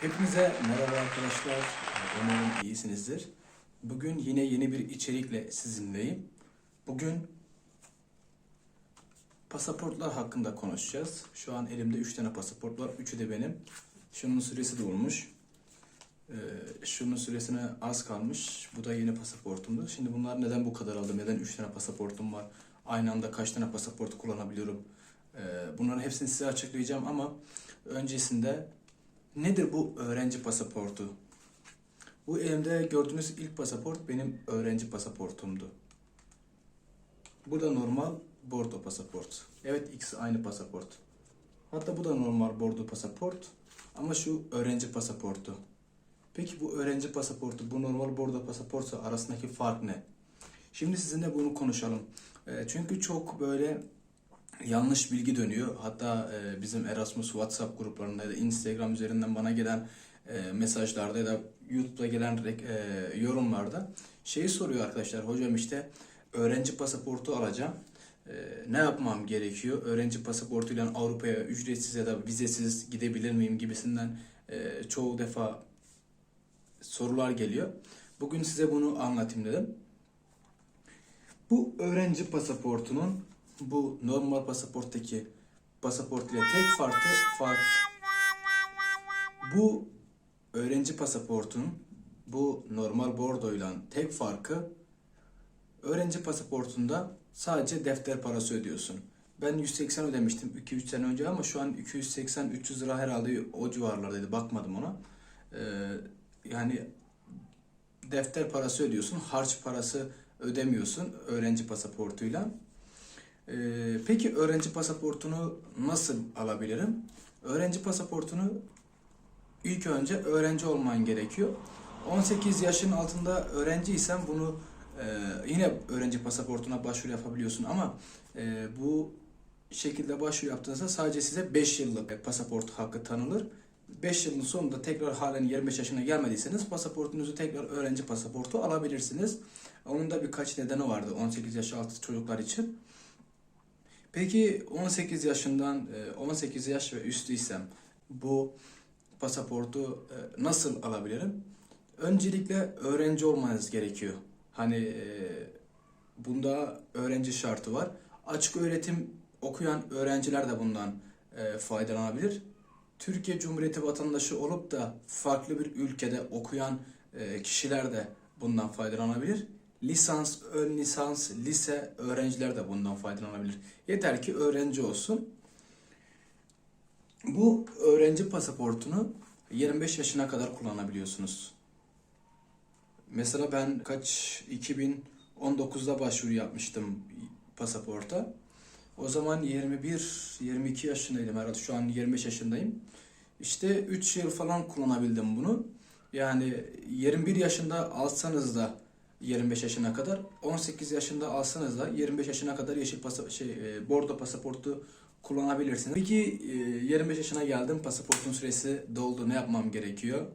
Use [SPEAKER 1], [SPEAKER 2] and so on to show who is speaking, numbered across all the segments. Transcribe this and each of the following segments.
[SPEAKER 1] Hepinize merhaba arkadaşlar. Umarım iyisinizdir. Bugün yine yeni bir içerikle sizinleyim. Bugün pasaportlar hakkında konuşacağız. Şu an elimde 3 tane pasaport var. Üçü de benim. Şunun süresi dolmuş. Ee, şunun süresine az kalmış. Bu da yeni pasaportumdu. Şimdi bunlar neden bu kadar aldım? Neden 3 tane pasaportum var? Aynı anda kaç tane pasaport kullanabiliyorum? Ee, bunların hepsini size açıklayacağım ama öncesinde Nedir bu öğrenci pasaportu? Bu elimde gördüğünüz ilk pasaport benim öğrenci pasaportumdu. Bu normal bordo pasaport. Evet ikisi aynı pasaport. Hatta bu da normal bordo pasaport ama şu öğrenci pasaportu. Peki bu öğrenci pasaportu, bu normal bordo pasaportu arasındaki fark ne? Şimdi sizinle bunu konuşalım. Çünkü çok böyle yanlış bilgi dönüyor. Hatta e, bizim Erasmus WhatsApp gruplarında ya da Instagram üzerinden bana gelen e, mesajlarda ya da YouTube'da gelen e, yorumlarda şeyi soruyor arkadaşlar. Hocam işte öğrenci pasaportu alacağım. E, ne yapmam gerekiyor? Öğrenci pasaportuyla Avrupa'ya ücretsiz ya da vizesiz gidebilir miyim gibisinden e, çoğu defa sorular geliyor. Bugün size bunu anlatayım dedim. Bu öğrenci pasaportunun bu normal pasaporttaki pasaport ile tek farkı fark bu öğrenci pasaportun bu normal bordoyla tek farkı öğrenci pasaportunda sadece defter parası ödüyorsun. Ben 180 ödemiştim 2-3 sene önce ama şu an 280-300 lira herhalde o civarlardaydı bakmadım ona. Ee, yani defter parası ödüyorsun, harç parası ödemiyorsun öğrenci pasaportuyla. Ee, peki öğrenci pasaportunu nasıl alabilirim? Öğrenci pasaportunu ilk önce öğrenci olman gerekiyor. 18 yaşın altında öğrenciysen bunu e, yine öğrenci pasaportuna başvuru yapabiliyorsun ama e, bu şekilde başvuru yaptığınızda sadece size 5 yıllık pasaport hakkı tanınır. 5 yılın sonunda tekrar halen 25 yaşına gelmediyseniz pasaportunuzu tekrar öğrenci pasaportu alabilirsiniz. Onun da birkaç nedeni vardı 18 yaş altı çocuklar için. Peki 18 yaşından e, 18 yaş ve üstüysem bu pasaportu e, nasıl alabilirim? Öncelikle öğrenci olmanız gerekiyor. Hani e, bunda öğrenci şartı var. Açık öğretim okuyan öğrenciler de bundan e, faydalanabilir. Türkiye Cumhuriyeti vatandaşı olup da farklı bir ülkede okuyan e, kişiler de bundan faydalanabilir. Lisans, ön lisans, lise öğrenciler de bundan faydalanabilir. Yeter ki öğrenci olsun. Bu öğrenci pasaportunu 25 yaşına kadar kullanabiliyorsunuz. Mesela ben kaç 2019'da başvuru yapmıştım pasaporta. O zaman 21 22 yaşındaydım herhalde. Şu an 25 yaşındayım. İşte 3 yıl falan kullanabildim bunu. Yani 21 yaşında alsanız da 25 yaşına kadar, 18 yaşında alsanız da 25 yaşına kadar yeşil pasa şey e, bordo pasaportu kullanabilirsiniz. Peki e, 25 yaşına geldim, pasaportun süresi doldu. Ne yapmam gerekiyor?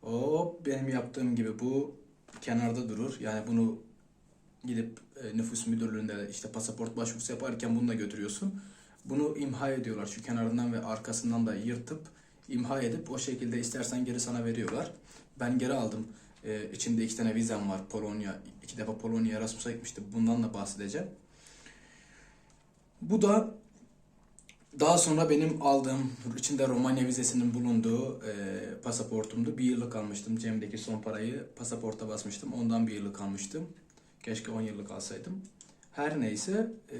[SPEAKER 1] Hop benim yaptığım gibi bu kenarda durur. Yani bunu gidip e, nüfus müdürlüğünde işte pasaport başvurusu yaparken bunu da götürüyorsun. Bunu imha ediyorlar. Şu kenarından ve arkasından da yırtıp imha edip o şekilde istersen geri sana veriyorlar. Ben geri aldım. Ee, içinde iki tane vizem var. Polonya, iki defa Polonya Erasmus'a gitmiştim. Bundan da bahsedeceğim. Bu da daha sonra benim aldığım, içinde Romanya vizesinin bulunduğu e, pasaportumdu. Bir yıllık almıştım. Cem'deki son parayı pasaporta basmıştım. Ondan bir yıllık almıştım. Keşke 10 yıllık alsaydım. Her neyse e,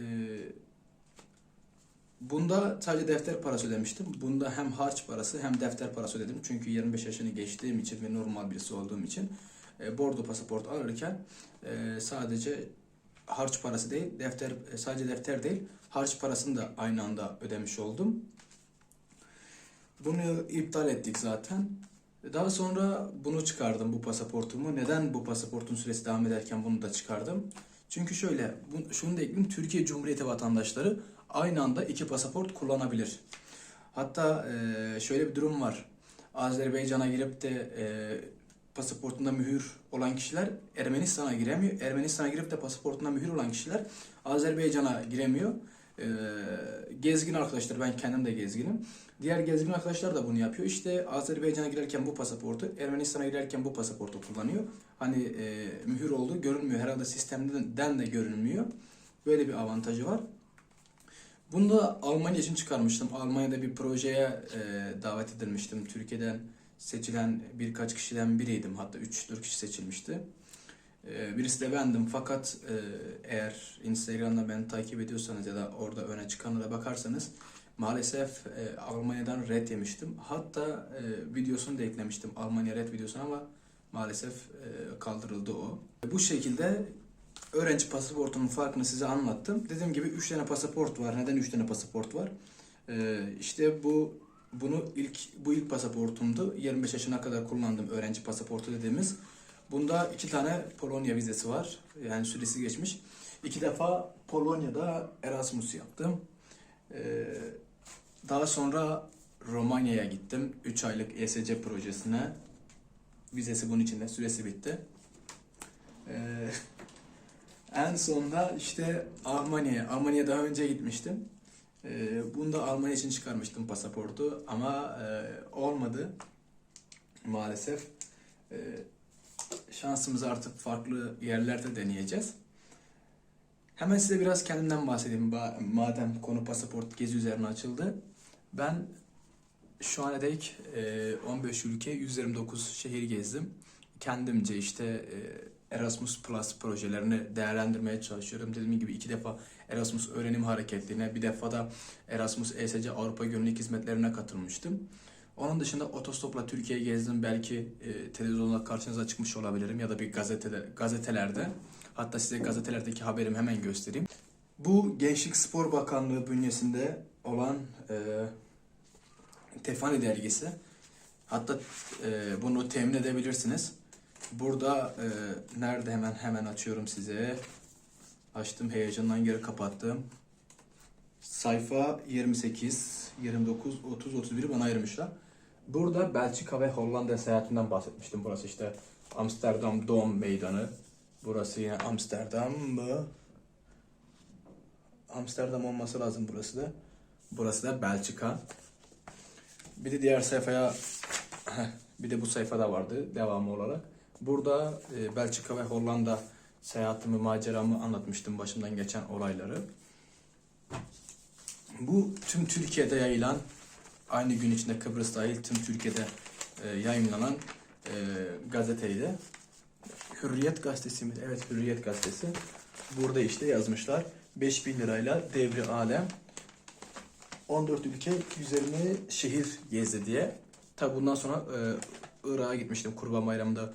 [SPEAKER 1] bunda sadece defter parası ödemiştim. Bunda hem harç parası hem defter parası ödedim. Çünkü 25 yaşını geçtiğim için ve normal birisi olduğum için e, bordo pasaport alırken e, sadece harç parası değil, defter e, sadece defter değil, harç parasını da aynı anda ödemiş oldum. Bunu iptal ettik zaten. Daha sonra bunu çıkardım bu pasaportumu. Neden bu pasaportun süresi devam ederken bunu da çıkardım? Çünkü şöyle, bu, şunu da ekleyeyim. Türkiye Cumhuriyeti vatandaşları aynı anda iki pasaport kullanabilir. Hatta e, şöyle bir durum var. Azerbaycan'a girip de e, pasaportunda mühür olan kişiler Ermenistan'a giremiyor. Ermenistan'a girip de pasaportunda mühür olan kişiler Azerbaycan'a giremiyor. Ee, gezgin arkadaşlar, ben kendim de gezginim. Diğer gezgin arkadaşlar da bunu yapıyor. İşte Azerbaycan'a girerken bu pasaportu, Ermenistan'a girerken bu pasaportu kullanıyor. Hani e, mühür olduğu görünmüyor. Herhalde sistemden de görünmüyor. Böyle bir avantajı var. Bunu da Almanya için çıkarmıştım. Almanya'da bir projeye e, davet edilmiştim. Türkiye'den seçilen birkaç kişiden biriydim. Hatta 3-4 kişi seçilmişti. E, birisi de bendim. Fakat e, eğer Instagram'da beni takip ediyorsanız ya da orada öne çıkanlara bakarsanız maalesef e, Almanya'dan red yemiştim. Hatta e, videosunu da eklemiştim. Almanya red videosunu ama maalesef e, kaldırıldı o. Bu şekilde öğrenci pasaportunun farkını size anlattım. Dediğim gibi 3 tane pasaport var. Neden 3 tane pasaport var? Ee, işte bu bunu ilk bu ilk pasaportumdu. 25 yaşına kadar kullandım öğrenci pasaportu dediğimiz. Bunda iki tane Polonya vizesi var. Yani süresi geçmiş. İki defa Polonya'da Erasmus yaptım. Ee, daha sonra Romanya'ya gittim. 3 aylık ESC projesine. Vizesi bunun içinde. Süresi bitti. Ee, en sonunda işte Almanya'ya. Almanya'ya daha önce gitmiştim. Ee, bunu da Almanya için çıkarmıştım pasaportu ama e, olmadı maalesef. Ee, şansımızı artık farklı yerlerde deneyeceğiz. Hemen size biraz kendimden bahsedeyim ba- madem konu pasaport gezi üzerine açıldı. Ben şu ana dek e, 15 ülke 129 şehir gezdim. Kendimce işte e, Erasmus Plus projelerini değerlendirmeye çalışıyorum. Dediğim gibi iki defa Erasmus öğrenim hareketliğine, bir defa da Erasmus ESC Avrupa Gönüllülük Hizmetlerine katılmıştım. Onun dışında otostopla Türkiye'yi gezdim. Belki e, televizyonda karşınıza çıkmış olabilirim ya da bir gazetede, gazetelerde. Hatta size gazetelerdeki haberimi hemen göstereyim. Bu Gençlik Spor Bakanlığı bünyesinde olan e, Tefani dergisi. Hatta e, bunu temin edebilirsiniz. Burada e, nerede hemen hemen açıyorum size. Açtım heyecandan geri kapattım. Sayfa 28, 29, 30, 31 bana ayırmışlar. Burada Belçika ve Hollanda seyahatinden bahsetmiştim. Burası işte Amsterdam Dom Meydanı. Burası yine Amsterdam mı? Amsterdam olması lazım burası da. Burası da Belçika. Bir de diğer sayfaya bir de bu sayfada vardı devamı olarak. Burada e, Belçika ve Hollanda seyahatimi, maceramı anlatmıştım başımdan geçen olayları. Bu tüm Türkiye'de yayılan, aynı gün içinde Kıbrıs dahil tüm Türkiye'de e, yayınlanan e, gazeteydi. Hürriyet gazetesi mi? Evet Hürriyet gazetesi. Burada işte yazmışlar. 5000 lirayla devri alem 14 ülke 120 şehir gezdi diye. Tabi bundan sonra e, Irak'a gitmiştim Kurban Bayramı'nda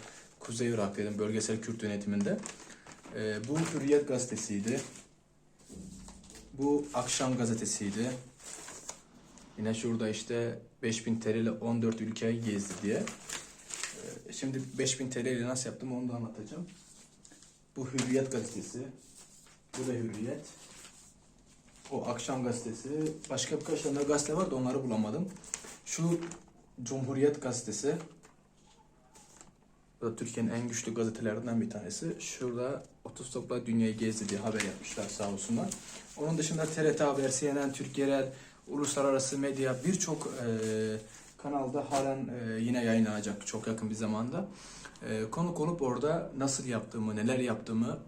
[SPEAKER 1] Kuzey Irak'taydım bölgesel Kürt yönetiminde. E, bu Hürriyet gazetesiydi. Bu Akşam gazetesiydi. Yine şurada işte 5000 TL ile 14 ülkeyi gezdi diye. E, şimdi 5000 TL ile nasıl yaptım onu da anlatacağım. Bu Hürriyet gazetesi. Bu da Hürriyet. O Akşam gazetesi. Başka birkaç tane gazete var da onları bulamadım. Şu Cumhuriyet gazetesi. Da Türkiye'nin en güçlü gazetelerinden bir tanesi. Şurada otostopla dünyayı gezdi diye haber yapmışlar sağ olsunlar. Onun dışında TRT Haber, CNN, Türk Yerel, Uluslararası Medya birçok e, kanalda halen e, yine yayınlanacak çok yakın bir zamanda. E, konuk olup orada nasıl yaptığımı, neler yaptığımı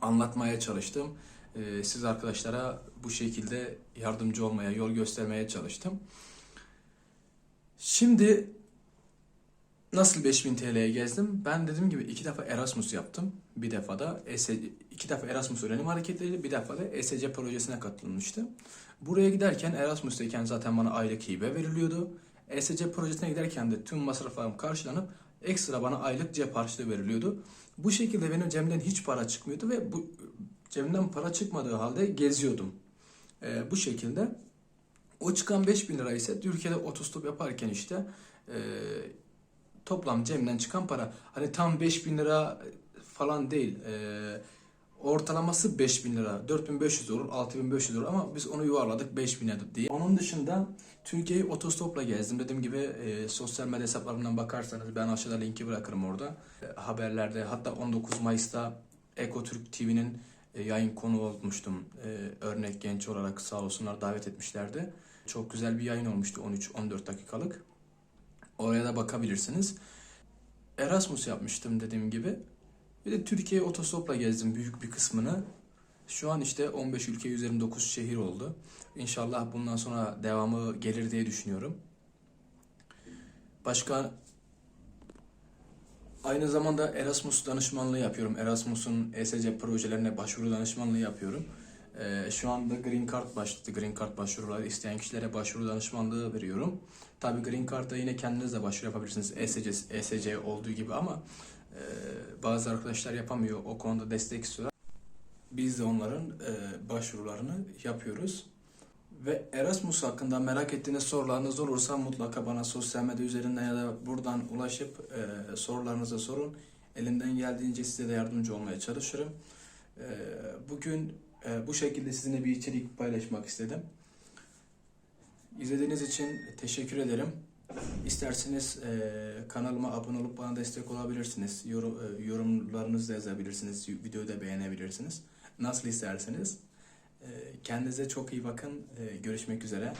[SPEAKER 1] anlatmaya çalıştım. E, siz arkadaşlara bu şekilde yardımcı olmaya, yol göstermeye çalıştım. Şimdi nasıl 5000 TL'ye gezdim? Ben dediğim gibi iki defa Erasmus yaptım. Bir defa da ES, iki defa Erasmus öğrenim hareketleriyle bir defa da ESC projesine katılmıştım. Buraya giderken Erasmus'tayken zaten bana aylık hibe veriliyordu. ESC projesine giderken de tüm masraflarım karşılanıp ekstra bana aylık cep harçlığı veriliyordu. Bu şekilde benim cebimden hiç para çıkmıyordu ve bu cebimden para çıkmadığı halde geziyordum. Ee, bu şekilde. O çıkan 5000 lira ise Türkiye'de otostop yaparken işte e, toplam cebimden çıkan para hani tam 5000 lira falan değil. E, ortalaması 5000 lira. 4500 olur, 6500 olur ama biz onu yuvarladık 5000 diye. Onun dışında Türkiye'yi otostopla gezdim. Dediğim gibi e, sosyal medya hesaplarımdan bakarsanız ben aşağıda linki bırakırım orada. E, haberlerde hatta 19 Mayıs'ta Ekotürk TV'nin e, yayın konu olmuştum. E, örnek genç olarak sağ olsunlar davet etmişlerdi. Çok güzel bir yayın olmuştu 13-14 dakikalık. Oraya da bakabilirsiniz. Erasmus yapmıştım dediğim gibi. Bir de Türkiye otostopla gezdim büyük bir kısmını. Şu an işte 15 ülke 129 şehir oldu. İnşallah bundan sonra devamı gelir diye düşünüyorum. Başka aynı zamanda Erasmus danışmanlığı yapıyorum. Erasmus'un ESC projelerine başvuru danışmanlığı yapıyorum. Ee, şu anda Green Card başladı. Green Card başvuruları isteyen kişilere başvuru danışmanlığı veriyorum. Tabii Green Card'a yine kendiniz de başvuru yapabilirsiniz. ESC, ESC olduğu gibi ama e, bazı arkadaşlar yapamıyor. O konuda destek istiyorlar. Biz de onların e, başvurularını yapıyoruz. Ve Erasmus hakkında merak ettiğiniz sorularınız olursa mutlaka bana sosyal medya üzerinden ya da buradan ulaşıp e, sorularınızı sorun. Elimden geldiğince size de yardımcı olmaya çalışırım. E, bugün e, bu şekilde sizinle bir içerik paylaşmak istedim. İzlediğiniz için teşekkür ederim. İsterseniz e, kanalıma abone olup bana destek olabilirsiniz. Yorum, e, yorumlarınızı da yazabilirsiniz. Videoyu da beğenebilirsiniz. Nasıl isterseniz. E, kendinize çok iyi bakın. E, görüşmek üzere.